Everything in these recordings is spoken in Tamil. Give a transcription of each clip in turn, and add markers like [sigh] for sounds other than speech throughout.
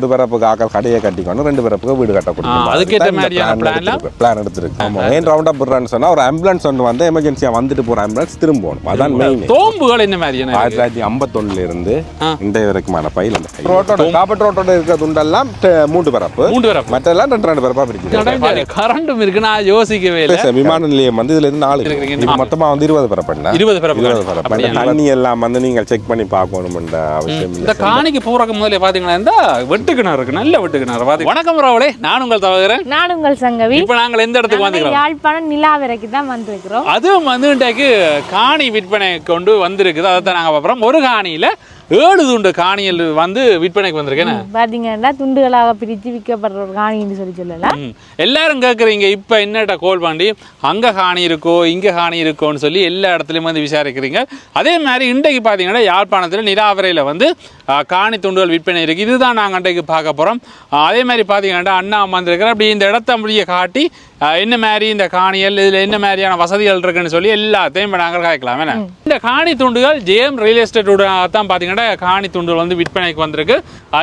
ஒரு பிறப்புக்கு ஆக்கள் கடையை கட்டிக்கணும் ரெண்டு பிறப்புக்கு வீடு கட்ட கொடுக்கணும் ஆ, அதுக்கேத்த மாதிரியான லாம்? பிளான் எடுத்திருக்கு. ஆமா. மெயின் ரவுண்ட் அப் விடுறான்னு சொன்னா ஒரு ஆம்புலன்ஸ் ஒன்று வந்து எமர்ஜென்சியா வந்துட்டு போற ஆம்புலன்ஸ் திரும்பணும் அதான் மெயின் தோம்புகள் என்ன மாதிரியான ஆயிரத்தி தொள்ளாயிரத்தி ஐம்பத்தொன்னுல இருந்து. இன்றைய வரைக்குமான பயில் அந்த ரோட்டோட காப்பட் ரோட்டோட இருக்கிற துண்டெல்லாம் மூன்று பிறப்பு. மூன்று வரப்பு மற்றெல்லாம் ரெண்டு ரெண்டு பிறப்பா பிரிக்குது. கரண்டும் இருக்கு நான் யோசிக்கவே இல்லை. விமான நிலையம் வந்து இதுல இருந்து நாலு. இது மொத்தமா வந்து இருபது பிறப்பண்ணா இருபது பிறப்பு. இருபது பிறப்பு. அந்த தண்ணி எல்லாம் வந்து நீங்கள் செக் பண்ணி பார்க்கணும்ன்ற அவசியம் இந்த காணிக்கு போறதுக்கு முதல்ல பாத்தீங்கன்னா இந்த வெட்டு கிணறு இருக்கு நல்ல வெட்டு கிணறு வணக்கம் ராவலே நான் உங்கள் தவறுகிறேன் நான் உங்கள் சங்கவி. இப்ப நாங்கள் எந்த இடத்துக்கு வந்துக்கிறோம் யாழ்ப்பாணம் நிலாவிரைக்கு தான் வந்திருக்கிறோம். அதுவும் வந்து இன்றைக்கு காணி விற்பனை கொண்டு வந்திருக்குது. அதை தான் நாங்கள் பார்க்குறோம். ஒரு காணியில ஏழு துண்டு காணியில் வந்து விற்பனைக்கு வந்திருக்கேன் பாத்தீங்கன்னா துண்டுகளாக பிரித்து விற்கப்படுற ஒரு காணின்னு சொல்லி சொல்லலாம். எல்லாரும் கேட்குறீங்க இப்போ என்னட்ட கோல் பண்ணி அங்கே காணி இருக்கோ இங்கே காணி இருக்கோன்னு சொல்லி எல்லா இடத்துலையும் வந்து விசாரிக்கிறீங்க. அதே மாதிரி இன்றைக்கு பார்த்தீங்கன்னா யாழ்ப்பாணத்தில் நிலாவரையில் வந்து காணி துண்டுகள் விற்பனை இருக்குது இதுதான் நாங்கள் இன்றைக்கு பார்க்க போகிறோம் அதே மாதிரி பார்த்தீங்கன்னா அண்ணா வந்திருக்கிற அப்படி இந்த இடத்த அப்படியே காட்டி என்ன மாதிரி இந்த காணிகள் இதில் என்ன மாதிரியான வசதிகள் இருக்குன்னு சொல்லி எல்லாத்தையும் இப்போ நாங்கள் காய்க்கலாம். என்ன? இந்த காணி துண்டுகள் ஜேஎம் ரியல் எஸ்டேட்டோட தான் பார்த்தீங்கன்னா காணி துண்டுகள் வந்து விற்பனைக்கு வந்திருக்கு.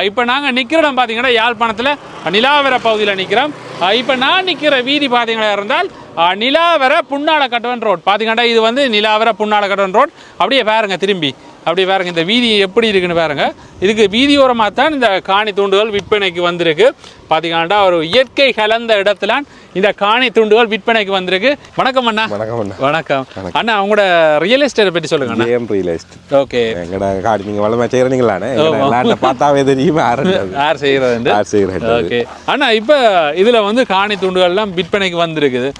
இப்போ நாங்கள் நிற்கிற இடம் பார்த்தீங்கன்னா யாழ்ப்பாணத்தில் நிலாவர பகுதியில் நிற்கிறோம் இப்போ நான் நிற்கிற வீதி பார்த்தீங்கன்னா இருந்தால் நிலாவர புன்னால கட்டவன் ரோட். பார்த்தீங்கன்னா இது வந்து நிலாவர புன்னால கட்டவன் ரோட். அப்படியே பாருங்க திரும்பி. அப்படியே பாருங்க இந்த வீதி எப்படி இருக்குன்னு பாருங்க. இதுக்கு வீதியோரமாக தான் இந்த காணி துண்டுகள் விற்பனைக்கு வந்திருக்கு. பார்த்தீங்கன்னா ஒரு இயற்கை கலந்த இடத்துல இந்த காணி துண்டுகள் விற்பனைக்கு வந்திருக்கு. வணக்கம் அண்ணா. வணக்கம் அண்ணா. வணக்கம். அண்ணா உங்களோட ரியல் எஸ்டேட் பற்றி சொல்லுங்க அண்ணா. JM real estate okay. எங்கட காடு நீங்க வளமா செய்யறீங்களானே லேண்ட பார்த்தாவே தெரியுமா? யார் [laughs] செய்கிறது யார் செய்யறது ஓகே. அண்ணா இப்போ இதுல வந்து காணி துண்டுகள்லாம் விற்பனைக்கு வந்திருக்குது.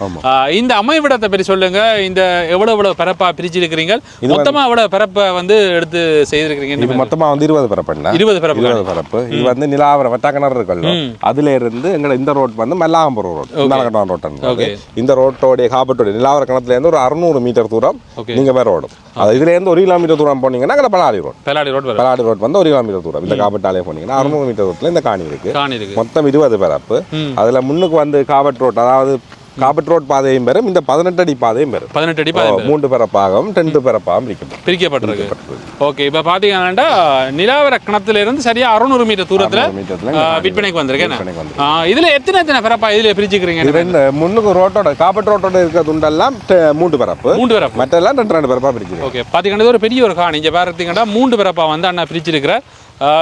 இந்த அமைவிடத்தை பற்றி சொல்லுங்க. இந்த எவ்வளவு எவ்வளவு பரப்பா பிரிச்சிருக்கிறீங்க மொத்தமா எவ்வளவு பரப்பை வந்து எடுத்து செய்திருக்கிறீங்க இது மொத்தமா வந்து இருபது பரப்புண்ணா இருபது பரப்பு இருபது பரப்பு இது வந்து நிலாவரம் வட்டாக்கிணறு இருக்குல்ல அதுல இருந்து எங்கட இந்த ரோட் வந்து Mellakampuram road Nalakattam road Okay. இந்த ரோட்டோடைய காப்பட்டோடைய நிலாவர கிணத்துல இருந்து ஒரு அறுநூறு மீட்டர் தூரம். நீங்க வேற ஓடும் அது இதுல இருந்து ஒரு கிலோமீட்டர் தூரம் போனீங்கன்னா அங்கே Palady road Peladi road Palady road வந்து ஒரு கிலோமீட்டர் தூரம். இந்த காப்பட்டாலே போனீங்கன்னா அறுநூறு மீட்டர் தூரத்துல இந்த காணி இருக்கு. மொத்தம் இருபது பரப்பு. அதுல முன்னுக்கு வந்து காபட் ரோட் அதாவது காபட் ரோட் பாதையும் பெறும். இந்த பதினெட்டு அடி பாதையும் பெறும். பதினெட்டு அடி பாதை மூன்று பரப்பாகவும் ரெண்டு பரப்பாகவும் இருக்கும் பிரிக்கப்பட்டிருக்கு. ஓகே இப்போ பார்த்தீங்கன்னா நிலாவர கிணத்துல இருந்து சரியா அறுநூறு மீட்டர் தூரத்துல விற்பனைக்கு வந்திருக்கேன் இதுல எத்தனை எத்தனை பரப்பா இதுல பிரிச்சுக்கிறீங்க? ரெண்டு முன்னுக்கு ரோட்டோட காபட் ரோட்டோட இருக்கிற துண்டெல்லாம் மூன்று பரப்பு மூன்று பரப்பு மற்றெல்லாம் ரெண்டு ரெண்டு பரப்பா பிரிக்குது ஓகே பார்த்தீங்கன்னா ஒரு பெரிய ஒரு காணி. இங்கே பார்த்தீங்கன்னா மூன்று பிறப்பா வந்து அண்ணா பிரிச்சிருக்கிறார்.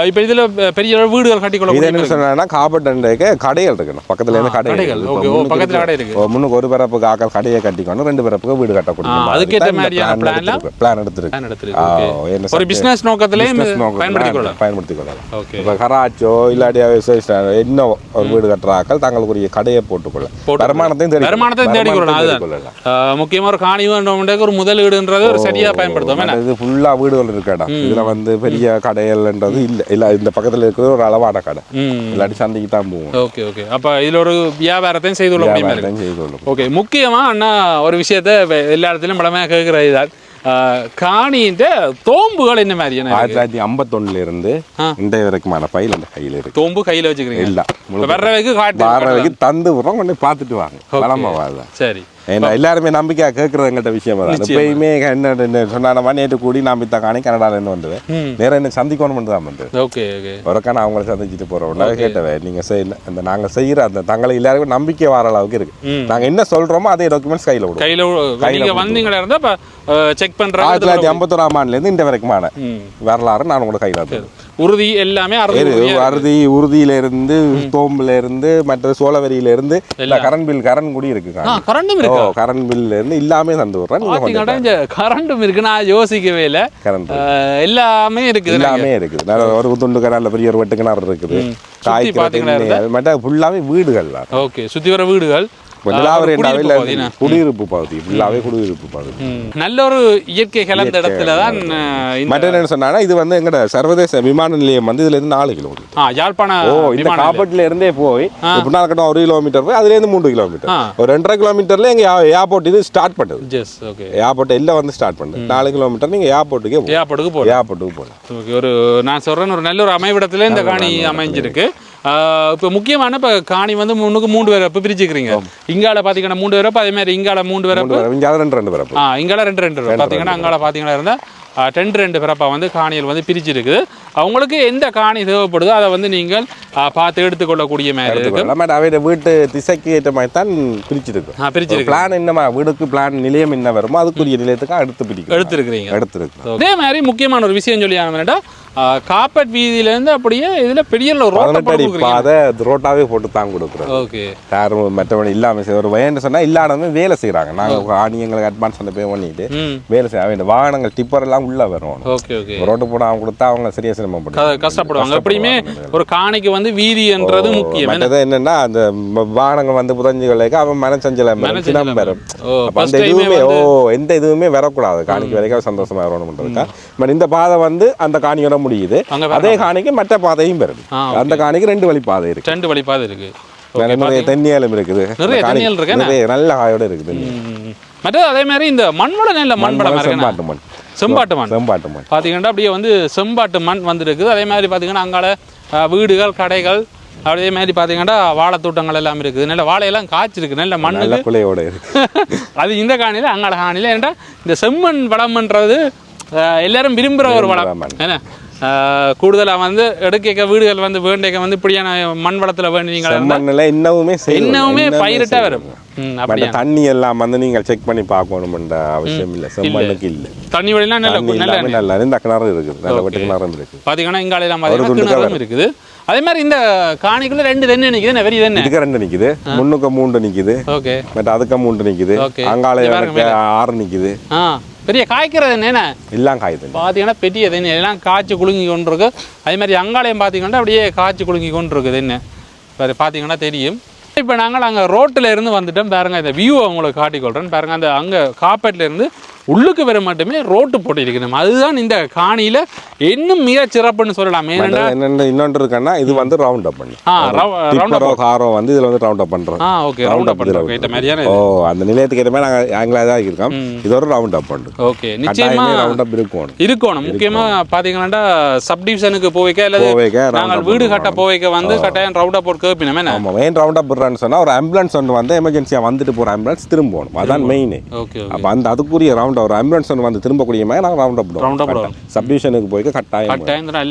இப்போ இதில் பெரிய வீடுகள் கட்டிக்கொள்ள இது என்ன சொன்னா காபட் அண்டைக்கு கடைகள் இருக்கணும். பக்கத்துல இருந்து கடைகள் பக்கத்துல. கடை இருக்கு. முன்னுக்கு ஒரு பரப்புக்கு ஆக்கள் கடையை கட்டிக்கணும் ரெண்டு பரப்புக்கு வீடு கட்ட ஆ, அதுக்கேத்த மாதிரியான எல்லாம் பிளான் எடுத்திருக்கு. எடுத்திருக்கு. ஒரு பிசினஸ் நோக்கத்துல பயன்படுத்திக் கொள்ளலாம் ஓகே இப்போ கராச்சோ இல்லாட்டி என்ன ஒரு வீடு கட்டுற ஆக்கள் தங்களுக்குரிய கடையை போட்டுக்கொள்ள போட்டு வருமானத்தையும் தேடி வருமானத்தை தேடிக் கொள்ளலாம் தேடிக் அதுதான் கொள்ளலாம். ஆ, முக்கியமா ஒரு காணி வேண்டும்ன்றது ஒரு முதலீடுன்றது ஒரு சரியா பயன்படுத்தும். இது ஃபுல்லா வீடுகள் இருக்க இடம். இதுல வந்து பெரிய கடைகள்ன்றது இல்ல இல்ல இந்த பக்கத்துல இருக்கிற ஒரு அளவான கடை. இல்லாட்டி சந்தைக்கு தான் போவோம். Okay okay. அப்ப இதுல ஒரு வியாபாரத்தையும் செய்து கொள்ள முடியுமா? செய்து கொள்ளும் ஓகே முக்கியமா அண்ணா ஒரு விஷயத்த எல்லா இடத்துலையும் பலமையாக கேட்குறது இதான். காணின்ற தோம்புகள் என்ன மாதிரி ஆயிரத்தி தொள்ளாயிரத்தி ஐம்பத்தொன்னுல இருந்து. இன்றைய வரைக்குமான பையில் அந்த கையில இருக்கு. தோம்பு கையில வச்சுக்கிறீங்க? இல்ல இப்ப வர்றவைக்கு காட்டு வாரவைக்கு தந்து விடுறோம் கொண்டு பார்த்துட்டு வாங்க. பலமா வாங்க சரி. ஏன்னா எல்லாருமே நம்பிக்கையா கேட்கறது எங்கிட்ட விஷயம் தான் எப்பயுமே என்ன சொன்னா நேற்று கூடி நான் பித்த காணி கனடால இருந்து வந்தது. ம். நேரம் என்ன சந்திக்கணும் தான் வந்து ஓகே ஓகே. ஒருக்கா நான் அவங்கள சந்திச்சுட்டு நான் கேட்டவன் நீங்க செய்யல அந்த நாங்க செய்யற அந்த தங்களை எல்லாருக்கும் நம்பிக்கை வர அளவுக்கு இருக்கு. நாங்க என்ன சொல்றோமோ அதே டாக்குமெண்ட்ஸ் கையில விடுவோம். கையில நீங்க வந்தீங்களா இருந்தா இப்ப செக் ஆயிரத்தி பண்றாங்க தொள்ளாயிரத்தி ஐம்பத்தொராம் ஆண்டுல இருந்து இந்த வரைக்குமான வரலாறு நான் உங்களோட கையில. உறுதி எல்லாமே இருக்கு. அறுதி உறுதியில இருந்து தோம்புல இருந்து மற்ற சோழவரியில இருந்து கரண்ட் பில் கரண்ட் கூடி இருக்கு கரண்டும் இருக்கு? கரண்ட் பில்ல இருந்து எல்லாமே தந்து விடுறேன் இந்த கரண்டும் இருக்கு நான் யோசிக்கவே இல்லை. கரண்ட் எல்லாமே இருக்குது எல்லாமே இருக்குது. ஒரு துண்டு கிணறுல பெரிய ஒரு வெட்டு கிணறு இருக்குது. காய்க்கிற பாத்தீங்களா தென்னை, அது மட்டும் ஃபுல்லாவே வீடுகள் ஓகே சுத்தி வர வீடுகள். குடியிருப்பு பகுதி, ஃபுல்லாவே குடியிருப்பு பகுதி. நல்ல ஒரு இயற்கை கலந்த இடத்துல தான் மற்ற என்ன சொன்னா இது வந்து எங்கட சர்வதேச விமான நிலையம் வந்து இதுல இருந்து நாலு கிலோமீட்டர் ஆ யாழ்ப்பாண ஓ இந்த. காப்பட்ல இருந்தே போய் பின்னால் கட்டம் ஒரு கிலோமீட்டர் போய் அதுல இருந்து மூன்று கிலோமீட்டர். ஒரு ரெண்டரை கிலோமீட்டர்ல எங்க ஏர்போர்ட் இது ஸ்டார்ட் பண்ணுது. ஏர்போர்ட் எல்லாம் வந்து ஸ்டார்ட் பண்ணுது. நாலு கிலோமீட்டர் நீங்க ஏர்போர்ட்டுக்கே ஏர்போர்ட்டுக்கு போகலாம் ஏர்போர்ட்டுக்கு போகலாம் ஒரு நான் சொல்றேன் ஒரு நல்ல ஒரு அமைவிடத்துல இந்த காணி அமைஞ்சிருக்கு. இப்போ முக்கியமான இப்போ காணி வந்து முன்னுக்கு மூன்று பேர் இப்போ பிரிச்சுக்கிறீங்க. இங்கால பார்த்தீங்கன்னா மூன்று பேரப்பு அதே மாதிரி இங்கால மூன்று பேரப்பு இங்க ரெண்டு ரெண்டு பரப்பு ஆ இங்கால ரெண்டு ரெண்டு பேர். பார்த்தீங்கன்னா அங்கால பார்த்தீங்கன்னா இருந்தால் ஆஹ், ரெண்டு பிறப்பாக வந்து காணிகள் வந்து பிரிச்சிருக்குது. அவங்களுக்கு எந்த காணி தேவைப்படுதோ அதை வந்து நீங்கள் பார்த்து எடுத்துக்கொள்ளக்கூடிய மாதிரி இருக்கு. எடுத்துக்கலாம் பட் அவையோட வீட்டு திசைக்கு ஏற்ற மாதிரி தான் பிரிச்சிருக்கு. ஆ பிரிச்சிருக்கு. பிளான் என்னமா? வீடுக்கு பிளான் நிலையம் என்ன வருமோ அதுக்குரிய நிலையத்துக்கு அடுத்து பிடிக்கும் எடுத்துருக்கிறீங்க. எடுத்துருக்கு அதே மாதிரி முக்கியமான ஒரு விஷயம் சொல்லி ஆனதுடா காப்பட் வீதியிலேருந்து அப்படியே இதில் பெரிய ஒரு ரோட்டை பதினெட்டு அடி கொடுக்குறீங்க பாதை ரோட்டாவே போட்டு தான் கொடுக்குறோம் ஓகே. யாரும் மற்றபடி இல்லாமல் ஒரு வயன்னு சொன்னா இல்லாதவங்க வேலை செய்கிறாங்க நாங்கள் ஆணி எங்களுக்கு அட்வான்ஸ் பண்ண பே பண்ணிட்டு வேலை செய்ய அவங்க வாகனங்கள் டிப்பர் எல்லாம் உள்ள வரும் ஓகே ஓகே. ரோட்டு போட அவங்க கொடுத்தா அவங்க சரியா க- கஷ்டப்படுவாங்க. எப்படியுமே ஒரு காணிக்கு வந்து வீதின்றது முக்கியம். மற்றது என்னன்னா அந்த வாகனங்கள் வந்து புதஞ்சுகளுக்கு அவன் மனசஞ்சலம் மனசஞ்சலம் சினம் பெறும். ஓ அப்ப அந்த எதுவுமே ஓ எந்த இதுவுமே வரக்கூடாது. காணிக்கு வரைக்கும் சந்தோஷமா வரணும்ன்றதுக்கா பட் இந்த பாதை வந்து அந்த காணியோட முடியுது. அதே காணிக்கு மற்ற பாதையும் வருது. அந்த காணிக்கு ரெண்டு வழி பாதை இருக்கு. ரெண்டு வழிப்பாதை இருக்கு. வேற நிறைய தென்னியாலும் இருக்குது. நிறைய இருக்கு, நல்ல காயோட இருக்குது. மற்றது அதே மாதிரி இந்த மண்வள நெல்ல மண் இருக்கு செம்பாட்டு மண். செம்பாட்டு மண். செம்பாட்டு மண். பார்த்தீங்கன்னா அப்படியே வந்து செம்பாட்டு மண் வந்துருக்குது. அதே மாதிரி பார்த்தீங்கன்னா அங்கால வீடுகள் கடைகள் அதே மாதிரி பார்த்தீங்கன்னா வாழைத்தோட்டங்கள் எல்லாம் இருக்குது. நல்ல வாழையெல்லாம் காய்ச்சிருக்கு. நல்ல நல்ல குலையோட இருக்கு. [laughs] அது இந்த காணியில் அங்கால காணியில். ஏன்டா இந்த செம்மண் வளம்ன்றது எல்லாரும் விரும்புகிற ஒரு வளம். மண். என்ன கூடுதலாக வந்து எடுக்க வீடுகள் வந்து வேண்டிய வந்து இப்படியான மண் வளத்தில் வேண்டினீங்களா செம்மண்ணுல இன்னமுமே. இன்னமுமே பயிரிட்டா வரும். தண்ணி எல்லாம் வந்து நீங்கள் செக் பண்ணி பார்க்கணும்ன்ற அவசியம் இல்லை. செம்மண்ணுக்கு இல்லை. தண்ணி வழிலாம் நல்ல நல்ல இந்த கிணறு இருக்குது நல்ல வெட்டு கிணறு இருக்கு. பார்த்தீங்கன்னா துண்டு கிணறும் இருக்குது. அதே மாதிரி இந்த காணிக்குள்ள ரெண்டு தென்னை நிற்குது வெறி தென்னை? இதுக்கு ரெண்டு நிக்குது. முன்னுக்கு மூன்று நிக்குது. ஓகே. பட் அதுக்கு மூன்று நிக்குது. Okay. அங்கால இங்க பாருங்க எனக்கு ஆறு நிக்குது. ஆ. பெரிய காய்க்கிறது என்ன எல்லாம் காயுது பார்த்தீங்கன்னா பெரிய தென்னை எல்லாம் காய்ச்சி குலுங்கி கொண்டு இருக்கு அதே மாதிரி அங்காலயம் பார்த்தீங்கன்னா அப்படியே காய்ச்சி குலுங்கி கொண்டு இருக்குது என்ன. வேறு பார்த்தீங்கன்னா தெரியும். இப்போ நாங்கள் அங்கே ரோட்டில் இருந்து வந்துட்டோம். பாருங்க இந்த வியூ உங்களுக்கு காட்டிக்கொள்கிறேன் பாருங்க அந்த அங்கே காப்பேட்ல இருந்து உள்ளுக்கு வர மட்டுமே ரோட்டு போட்டு இருக்கணும் அதுதான் இந்த காணியில் இன்னும் மிக சிறப்புன்னு சொல்லலாம். என்னென்ன இன்னொன்று இருக்குன்னா இது வந்து ரவுண்ட் அப் பண்ணி. காரோ வந்து இதுல வந்து ரவுண்ட் அப் பண்றோம். ஆ ஓகே ரவுண்ட் அப் பண்ணுறோம் இந்த மாதிரியான ஓ அந்த நிலையத்துக்கு ஏற்ற மாதிரி நாங்கள் ஆங்கிலா தான் இருக்கோம். இது ஒரு ரவுண்ட் அப் பண்ணுறோம் ஓகே நிச்சயமா கட்டாயமே ரவுண்ட் அப் இருக்கணும். முக்கியமா பாத்தீங்கன்னா சப் டிவிஷனுக்கு போவைக்க அல்லது நாங்கள் வீடு கட்ட போவைக்க வந்து கட்டாயம் ரவுண்ட் அப் ஒரு கேப்பினமே ஆமா மெயின் ரவுண்ட் அப் பண்ணுறான்னு சொன்னா ஒரு ஆம்புலன்ஸ் ஒன்று வந்து எமர்ஜென்சியா வந்துட்டு போற ஆம்புலன்ஸ் திரும்பணும் அதான் மெயின் ஓகே அப்ப அந்த அதுக்குரிய ரவுண்ட் ஒரு ஆம்புலன்ஸ் வந்து திரும்பக்கூடிய மாதிரி நாங்கள் ரவுண்ட் அப் up பண்ணுவோம். சப்டிவிஷனுக்கு போய் கட்டாயம்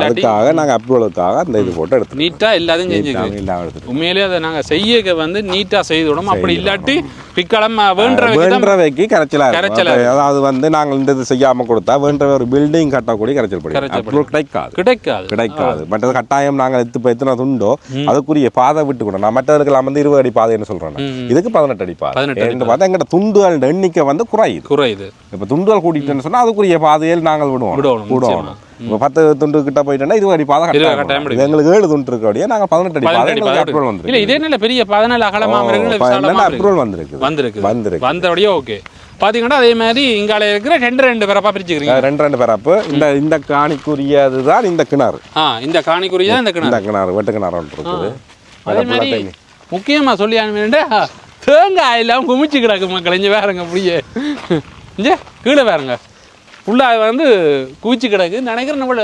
அதுக்காக நாங்கள் அப்ரூவலுக்காக அந்த இது போட்டு எடுத்துருக்கோம் நீட்டா எல்லாத்தையும் எடுத்துருக்கோம் உண்மையிலேயே அதை நாங்க செய்ய வந்து நீட்டா செய்து விடணும். அப்படி இல்லாட்டி பிக்களம் வேண்ட வேண்டவைக்கு கரைச்சலா இருக்கும். அதாவது வந்து நாங்கள் இந்த இது செய்யாம கொடுத்தா வேண்டவை ஒரு பில்டிங் கட்டக்கூடிய கரைச்சல் படி. கிடைக்காது. கிடைக்காது. கிடைக்காது. அது கட்டாயம் நாங்கள் எத்து இப்போ எத்தனை துண்டோ அதுக்குரிய பாதை விட்டு கூட நான் மற்றதுக்கெல்லாம் வந்து இருபது அடி பாதைன்னு சொல்றேன். இதுக்கு பதினெட்டு அடி பாதை. 18 அடி என்று பார்த்தா எங்கிட்ட துண்டுகள் எண்ணிக்கை வந்து குறையுது. குறையுது. இப்போ துண்டுகள் கூட்டிட்டேன்னு சொன்னா அதுக்குரிய பாதையில் நாங்கள் விடுவோம், விடுவோம். இப்போ பத்து துண்டு கிட்ட போயிட்டோன்னா இருபது அடி பாதை கட்டாயம் எங்களுக்கு ஏழு துண்டு இருக்கக்கூடிய நாங்கள் பதினெட்டு அடி பாதை எங்களுக்கு அப்ரூவல் இல்ல வந்துருக்கு. இதே நல்ல பெரிய பதினாலு அகலமா இருக்கு விசாலமா இருக்கு அப்ரூவல் வந்திருக்கு. வந்திருக்கு. வந்திருக்கு. வந்தபடியே ஓகே. பாத்தீங்கன்னா அதே மாதிரி இங்கால இருக்கிற ரெண்டு ரெண்டு பேரப்பா பிரிச்சுக்கிறீங்க. ரெண்டு ரெண்டு பேரப்பு இந்த இந்த காணிக்குரியது தான் இந்த கிணறு. ஆ இந்த காணிக்குரிய இந்த கிணறு. இந்த கிணறு வெட்டு கிணறு ஒன்று இருக்குது. அதே மாதிரி முக்கியமா சொல்லி அனுப்பிட்டா தேங்காய் எல்லாம் குமிச்சு கிடக்கு மக்கள் இங்கே வேறங்க அப்படியே. இங்கே கீழே வேறங்க ஃபுல்லா வந்து குவிச்சு கிடக்கு. நினைக்கிறேன் நம்மள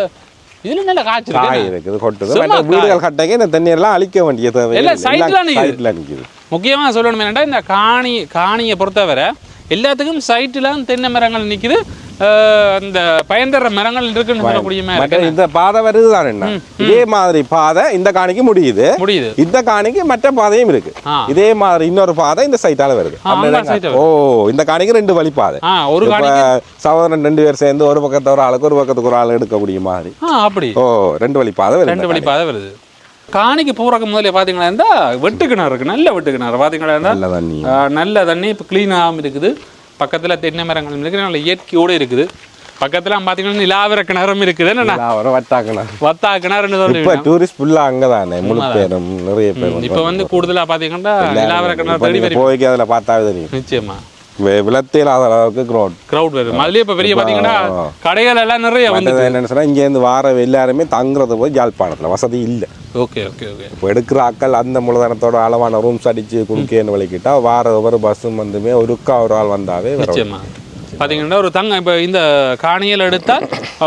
இதுல நல்ல காய்ச்சி காய் இருக்குது கொட்டுது. வீடுகள் கட்டைக்கு இந்த தண்ணீர்லாம் அழிக்க வேண்டிய தேவை எல்லாம் side ல நிக்குது. சைட்ல நிக்குது. முக்கியமா சொல்லணும் என்னடா இந்த காணி காணியை பொறுத்தவரை எல்லாத்துக்கும் சைட்டுலாம் தென்னை மரங்கள் நிக்குது. அஹ், அந்த பயன்தர மரங்கள் இருக்குன்னு சொல்லக்கூடிய இந்த பாதை வருது தான் என்ன இதே மாதிரி பாதை இந்த காணிக்கு முடியுது. முடியுது. இந்த காணிக்கு மற்ற பாதையும் இருக்கு. இதே மாதிரி இன்னொரு பாதை இந்த சைட்டால வருது. ஓ இந்த காணிக்கு ரெண்டு வழி பாதை ஒரு சகோதரன் ரெண்டு பேர் சேர்ந்து ஒரு பக்கத்து ஒரு ஆளுக்கு ஒரு பக்கத்துக்கு ஒரு ஆள் எடுக்கக்கூடிய மாதிரி. அப்படி. ஓ ரெண்டு வழி பாதை வருது ரெண்டு வழி பாதை வருது. காணிக்கு போறதுக்கு முதல்ல பாத்தீங்களா இருந்தா வெட்டு கிணறு இருக்கு. நல்ல வெட்டு கிணறு. பாத்தீங்களா இருந்தா? நல்ல தண்ணி. நல்ல தண்ணி. இப்போ க்ளீனாகவும் இருக்குது. பக்கத்துல தென்னை மரங்கள் இருக்குது நல்ல இயற்கையோடு இருக்குது. பக்கத்துல பார்த்தீங்கன்னா நிலாவர கிணறும் இருக்குது. என்னண்ணா? வரும் வட்டாக்கணும் வத்தா கிணறுன்னு சொல்லுவீங்க டூரிஸ்ட் ஃபுல்லா அங்கதானே முழு பேரும் நிறைய பேர் இப்போ வந்து கூடுதலா பாத்தீங்கன்னா நிலாவர கிணறு தேடி போய்க்கு அதுல பார்த்தாவே தெரியும். நிச்சயமா. வி- விலத்தியலாத அளவுக்கு க்ரோட் க்ரௌட் வரும் அதுலயே இப்போ பெரிய பாத்தீங்கன்னா கடைகள் எல்லாம் நிறைய வந்து என்னன்னு சொன்னா இங்க இருந்து வார எல்லாருமே தங்குறது போய் ஜாழ்ப்பாணத்துல. வசதி இல்லை. ஓகே ஓகே ஓகே இப்போ எடுக்கிற ஆட்கள் அந்த மூலதனத்தோட அளவான ரூம்ஸ் அடிச்சு குறுக்கேன்னு வலிக்கிட்டா வார ஒவ்வொரு பஸ்ஸும் வந்துமே ஒருக்கா ஒரு ஆள் வந்தாவே வர நிச்சயமா. பார்த்தீங்கன்னா ஒரு தங்க இப்போ இந்த காணிகள் எடுத்தால்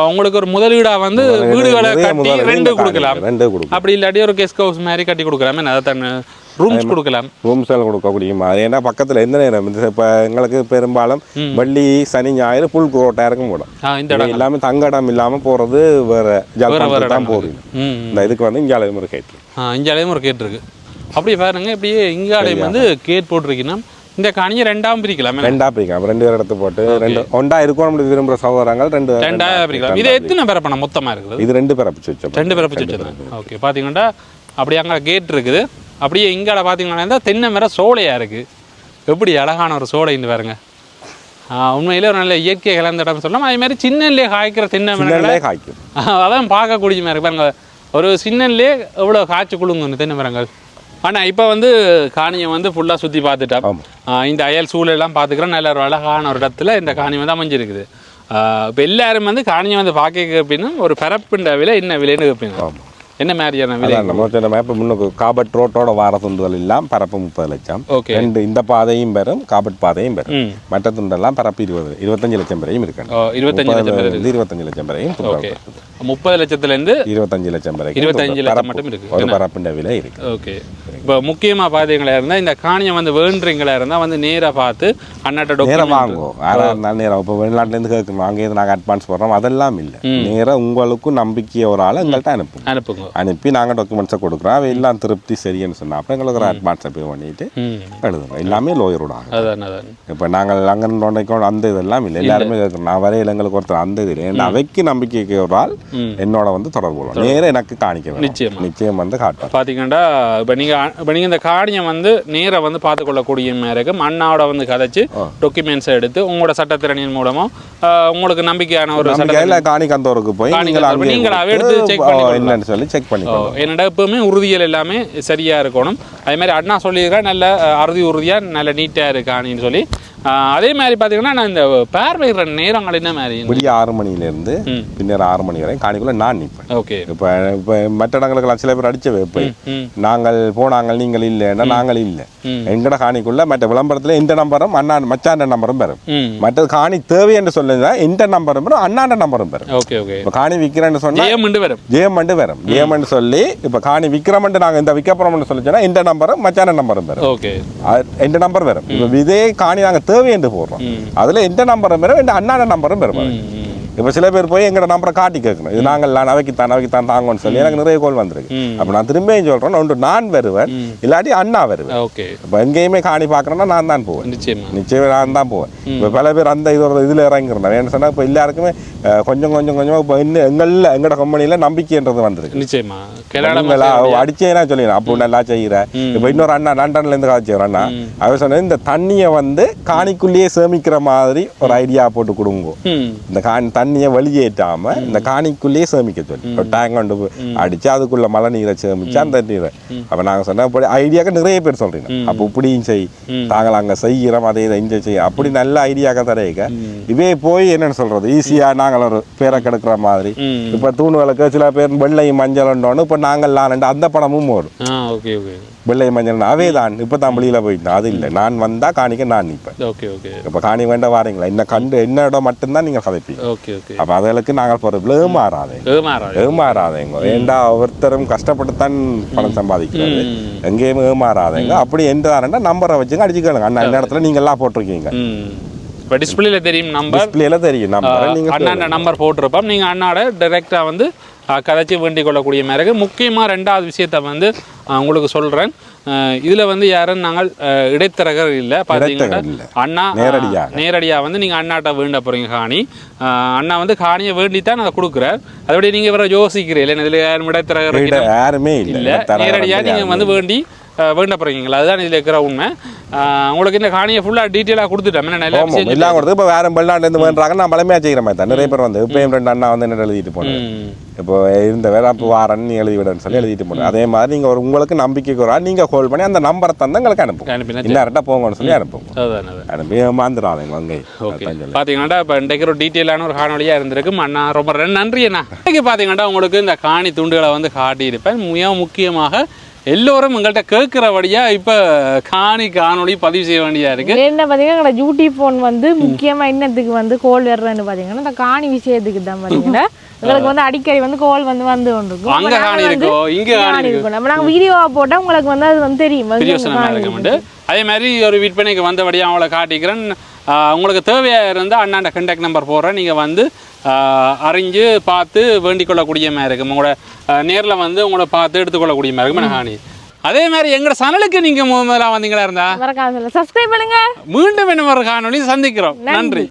உங்களுக்கு ஒரு முதலீடாக வந்து வீடுகளை கட்டி ரெண்டு கொடுக்கலாம். ரெண்டு கொடுக்கலாம். அப்படி இல்லாட்டி ஒரு கெஸ்ட் ஹவுஸ் மாதிரி கட்டி கொடுக்கலாமே. அதை தன் ரூம்ஸ் கொடுக்கலாம். ரூம் சேல் கொடுக்கக்கூடிய மாதிரி ஏன்னா பக்கத்தில் எந்த நேரம்? இப்போ எங்களுக்கு பெரும்பாலும் வெள்ளி சனி ஞாயிறு புல் ரோட்டாக இருக்கும் கூட ஆ, இந்த இடம். எல்லாமே தங்க இடம் இல்லாமல் போகிறது வேற ஜல்பானத்துக்கு தான் போகுது இந்த இதுக்கு வந்து இங்கே ஒரு கேட்டு ஆ இஞ்சாலையும் ஒரு கேட் இருக்கு. அப்படியே பாருங்க இப்படியே இங்காலையும் வந்து கேட் போட்டிருக்கீங்கன்னா இந்த காணியை ரெண்டாம் பிரிக்கலாமே ரெண்டா பிரிக்கலாம். ரெண்டு பேர் இடத்து போட்டு ரெண்டு ஒண்டா இருக்கணும் விரும்புகிற சகோதரங்கள் ரெண்டு ரெண்டாயிரம் பிரிக்கலாம். இது எத்தனை பேரப்பண்ண மொத்தமாக இருக்குது. இது ரெண்டு பேர் பிரிச்சு வச்சோம் ரெண்டு பிடிச்சி வச்சிருந்தேன் ஓகே பார்த்தீங்கன்னா அப்படியே அங்கே கேட் இருக்குது. அப்படியே இங்கால பார்த்தீங்கன்னா தென்னை மரம் சோலையாக இருக்குது எப்படி அழகான ஒரு சோலைன்னு பாருங்க. உண்மையிலே ஒரு நல்ல இயற்கை கலந்த இடம் சொல்லலாம் அதே மாதிரி சின்னல்லே காய்க்கிற தென்னை மரங்களை காய்க்கும். அதான் பார்க்கக்கூடிய மாதிரி. பாருங்க. ஒரு சின்னல்லே எவ்வளோ காய்ச்சி குழுங்குன்னு தென்னை மரங்கள். ஆனால் இப்போ வந்து காணியை வந்து ஃபுல்லாக சுற்றி பார்த்துட்டோம் இந்த அயல் சூழலெல்லாம் பார்த்துக்கிறோம். நல்ல ஒரு அழகான ஒரு இடத்துல இந்த காணி வந்து அமைஞ்சிருக்குது. இப்போ எல்லாரும் வந்து காணியை வந்து பார்க்க கேட்பினா ஒரு பரப்புண்ட விலை என்ன விலைன்னு கேட்பீங்க. என்ன மாதிரியான விலை? நம்ம சொன்ன மேப் முன்னுக்கு காபட் ரோட்டோட வார துண்டுகள் எல்லாம் பரப்பு முப்பது லட்சம். ஓகே. ரெண்டு இந்த பாதையும் பெறும் காபட் பாதையும் பெறும் ம். மற்ற துண்டெல்லாம் பரப்பு இருபது இருபத்தஞ்சு லட்சம் வரையும் இருக்கு இருபத்தஞ்சு லட்சம் இருபத்தஞ்சு லட்சம் வரையும் ஓகே. முப்பது லட்சத்துலேருந்து இருபத்தஞ்சு லட்சம் வரைக்கும் இருபத்தஞ்சு லட்சம். மட்டும் இருக்கு. ஒரு பரப்புண்ட விலை இருக்கு. ஓகே. இப்போ முக்கியமாக பார்த்தீங்களா இருந்தால் இந்த காணியை வந்து வேண்டுறீங்களா இருந்தால் வந்து நேராக பார்த்து அண்ணாட்ட நேரம் வாங்குவோம். யாராக இருந்தாலும் நேரம் இப்போ வெளிநாட்டுலேருந்து கேட்கணும். அங்கே இருந்து நாங்கள் அட்வான்ஸ் போடுறோம். அதெல்லாம் இல்லை. நேராக உங்களுக்கும் நம்பிக்கை ஒரு ஆளை எங்கள்கிட்ட அனுப்புங்க. அனுப்புங்க. அனுப்பி நாங்கள் டாக்குமெண்ட்ஸை கொடுக்குறோம். அவ எல்லாம் திருப்தி சரின்னு சொன்னா அப்புறம் எங்களுக்கு ஒரு அட்வான்ஸை பே பண்ணிட்டு எழுதுங்க எல்லாமே லோயரோட இப்போ நாங்கள் அங்கே நோண்டைக்கோ அந்த இதெல்லாம் இல்லை. எல்லாருமே கேட்குறோம் நான் வரையில் எங்களுக்கு ஒருத்தர் அந்த இது இல்லை அவைக்கு நம்பிக்கைக்கு ஒரு ஆள் என்னோட வந்து தொடர்பு கொள்ளும் நேரா எனக்கு காணிக்க வேணும். நிச்சயமா. நிச்சயம் வந்து காட்டுவேன் பார்த்தீங்கன்னா இப்போ நீங்கள் இப்போ நீங்கள் இந்த காணியை வந்து நேராக வந்து பார்த்துக்கொள்ளக்கூடிய மாதிரி இருக்கும் அண்ணாவோட வந்து கதைச்சு டாக்குமெண்ட்ஸை எடுத்து உங்களோட சட்டத்திறனின் மூலமோ ஆஹ், உங்களுக்கு நம்பிக்கையான ஒரு சட்ட நம்பிக்கையில் காணிக்கந்தோருக்கு போய் நீங்கள் அங்கே நீங்களாவே எடுத்து கொடுத்து, பண்ணி என்னன்னு சொல்லி செக் பண்ணி என்னடா எப்பவுமே உறுதிகள் எல்லாமே சரியாக இருக்கணும். அதே மாதிரி அண்ணா சொல்லியிருக்கா நல்ல அறுதி உறுதியாக நல்ல நீட்டாக இருக்கானின்னு சொல்லி. அதே மாதிரி பார்த்தீங்கன்னா நான் இந்த பார்வையிடுற நேரங்கள் என்ன மாதிரி? ஆறு மணிலேருந்து. பின்னர் ஆறு மணி வரை காணிக்குள்ள நான் நிற்பேன் ஓகே. இப்போ இப்போ மற்ற இடங்களுக்கெல்லாம் சில பேர் அடிச்ச ம் நாங்கள் போனாங்கள் நீங்கள் இல்லைன்னா நாங்கள் இல்லை. எங்கட காணிக்குள்ள மற்ற விளம்பரத்தில் இந்த நம்பரும் அண்ணா மச்சாண்ட நம்பரும் பெறும் மற்றது காணி தேவை என்று சொல்லுங்க இந்த நம்பரும் பெறும் அண்ணாண்ட நம்பரும் பெறும் ஓகே ஓகே. இப்போ காணி விற்கிறேன்னு சொன்னா ஜெயம் உண்டு வரும். ஜெயமண்டு வரும். ஜெயமண்டு சொல்லி இப்போ காணி விற்கிறமண்டு நாங்கள் இந்த விற்கப்புறம்னு சொல்லிச்சோன்னா இந்த நம்பரும் மச்சான நம்பரும் வரும். ஓகே. எந்த நம்பர் வரும். இப்போ இதே காணி நாங்கள் தேவை என்று போடுறோம். அதுல எந்த நம்பரும் வரும் இந்த அண்ணாண்ட நம்பரும் வரும் ம் ம். இப்போ சில பேர் போய் எங்களோட நம்பரை காட்டி கேட்கணும் இது நாங்கள் நான் அவைக்குத்தான் அவைக்குத்தான் தாங்கன்னு சொல்லி எனக்கு நிறைய கோல் வந்திருக்கு. அப்போ நான் திரும்பியும் சொல்றேன் ஒன்று நான் வருவேன். இல்லாட்டி அண்ணா வருவேன் ஓகே. இப்போ எங்கேயுமே காணி பார்க்கறேன்னா நான் தான் போவேன். நிச்சயமா. நிச்சயம் நான் தான் போவேன். இப்போ பல பேர் அந்த இது ஒரு இதில் இறங்கிருந்தேன் ஏன்னு சொன்னால் இப்போ எல்லாருக்குமே கொஞ்சம் கொஞ்சம் கொஞ்சம் இப்போ இன்னும் எங்களில் எங்களோட கம்பெனியில் நம்பிக்கைன்றது வந்திருக்கு. நிச்சயமா. அடிச்சேனா சொல்லிடுறேன். அப்போ நல்லா செய்கிற இப்போ இன்னொரு அண்ணா லண்டன்ல இருந்து காய்ச்சி அண்ணா. அவர் சொன்னது இந்த தண்ணியை வந்து காணிக்குள்ளேயே சேமிக்கிற மாதிரி ஒரு ஐடியா போட்டு கொடுங்க. இந்த காணி தண்ணியை வெளியேற்றாம இந்த காணிக்குள்ளேயே சேமிக்க சொல்லி. டேங்க் கொண்டு அடிச்சு அதுக்குள்ள மழை நீரை சேமிச்சு அந்த நீரை. அப்ப நாங்க சொன்ன அப்படி ஐடியாக்க நிறைய பேர் சொல்றீங்க. அப்போ இப்படியும் செய். தாங்கள் அங்க செய்கிறோம் அதை இதை இங்க செய். அப்படி நல்ல ஐடியாக்க தரையக்க இவே போய் என்னன்னு சொல்றது? ஈஸியா நாங்கள் ஒரு பேரை கெடுக்கிற மாதிரி. இப்ப தூணுகளுக்கு சில பேர் வெள்ளை மஞ்சள்ன்றோன்னு இப்ப நாங்கள் நான் அந்த படமும் வரும் ஆ ஓகே ஓகே. வெள்ளை மஞ்சள் அவே தான். இப்ப தான் வெளியில போயிட்டேன் அது இல்லை. நான் வந்தா காணிக்க நான் நிற்பேன் ஓகே ஓகே. இப்ப காணி வேண்ட வாரீங்களா? என்ன கண்டு என்ன இடம் மட்டும்தான் நீங்க கதைப்பீங்க. ஓகே ஓகே அப்ப அதுகளுக்கு நாங்கள் போறது ஏமாறாதே ஏமாறாது ஏமாறாதேங்க ஏண்டா ஒருத்தரும் கஷ்டப்பட்டுத்தான் பணம் சம்பாதிக்கிறது. எங்கேயும் ஏமாறாதேங்க அப்படி எந்த நம்பரை வச்சுங்க அடிச்சுக்கலுங்க அண்ணா இந்த இடத்துல நீங்க எல்லாம் போட்டிருக்கீங்க இப்போ டிஸ்பிளேல தெரியும் நம்பர் டிஸ்பிளேல தெரியும் நம்பரை நீங்க அண்ணாண்ட நம்பர் போட்டிருப்போம் நீங்கள் அண்ணாட டைரெக்டாக வந்து கதைச்சு வேண்டிக் கொள்ளக்கூடிய மாதிரி முக்கியமாக ரெண்டாவது விஷயத்த வந்து உங்களுக்கு சொல்கிறேன் இதில் வந்து யாரும் நாங்கள் இடைத்தரகர் இல்லை. பார்த்தீங்கன்னா. அண்ணா நேரடியா. நேரடியாக. வந்து நீங்கள் அண்ணாட்ட வேண்ட போகிறீங்க காணி அண்ணா வந்து காணியை வேண்டி தான் அதை கொடுக்குறார். அதோட நீங்கள் வேற யோசிக்கிறீங்க இதில் யாரும் இடைத்தரகர் இட- யாருமே இல்லை. நேரடியாக நீங்கள் வந்து வேண்டி வேண்ட போகிறீங்களா அதுதான் இதில் இருக்கிற உண்மை. உங்களுக்கு இந்த காணியை ஃபுல்லாக டீட்டெயிலாக கொடுத்துட்டேன் எல்லாம் கொடுத்து இப்போ வேற வெளிநாட்டுல இருந்து வேண்டாங்க நான் பழமையா செய்கிற மாதிரி தான் நிறைய பேர் வந்து இப்பயும் ரெண்டு அண்ணா வந்து என்ன எழுதிட்டு போனேன். இப்போ இருந்த வேற அப்போ வாரன் நீ எழுதி விடுன்னு சொல்லி எழுதிட்டு போனேன் அதே மாதிரி நீங்க ஒரு உங்களுக்கு நம்பிக்கைக்கு ஒரு ஆள் நீங்க கால் பண்ணி அந்த நம்பரை தந்து எங்களுக்கு அனுப்புங்க. அனுப்பினா இன்னார்ட்ட போங்கன்னு சொல்லி அதான் அனுப்பி ஏமாந்துடாதீங்க அங்கே ஓகே. பார்த்தீங்கன்னா இப்போ இன்றைக்கு ஒரு டீட்டெயிலான ஒரு காணொலியாக இருந்திருக்கு. அண்ணா ரொம்ப நன்றி அண்ணா. இன்றைக்கி பார்த்தீங்கன்னா உங்களுக்கு இந்த காணி துண்டுகளை வந்து காட்டியிருப்பேன். மிக முக்கியமாக எல்லோரும் உங்கள்கிட்ட கேட்குறபடியா இப்போ காணி காணொளி பதிவு செய்ய வேண்டியதா இருக்கு. என்ன பார்த்தீங்கன்னா எங்களோட டியூட்டி ஃபோன் வந்து முக்கியமாக என்னத்துக்கு வந்து கோல் வர்றேன்னு பார்த்தீங்கன்னா இந்த காணி விஷயத்துக்கு தான் பார்த்தீங்கன்னா எங்களுக்கு வந்து அடிக்கடி வந்து கோல் வந்து வந்து கொண்டிருக்கும். அங்க காணி இருக்கோ? இங்க காணி இருக்கோ? இருக்கும். நம்ம நாங்கள் வீடியோவாக போட்டால் உங்களுக்கு வந்து அது வந்து தெரியும். அதே மாதிரி ஒரு விற்பனைக்கு வந்தபடியாக அவங்கள காட்டிக்கிறேன். உங்களுக்கு தேவையாக இருந்தால் அண்ணாண்ட கண்டாக்ட் நம்பர் போடுறேன். நீங்கள் வந்து அறிஞ்சு பார்த்து வேண்டிக் கொள்ளக்கூடிய மாதிரி இருக்கும். உங்களோட நேரில் வந்து உங்களோட பார்த்து எடுத்துக்கொள்ளக்கூடிய மாதிரி இருக்கும். ஹானி? அதே மாதிரி எங்களோட சனலுக்கு நீங்கள் முதல்ல வந்தீங்களா இருந்தா? சப்ஸ்கிரைப் பண்ணுங்க. மீண்டும் என்ன ஒரு காணொளி சந்திக்கிறோம். நன்றி.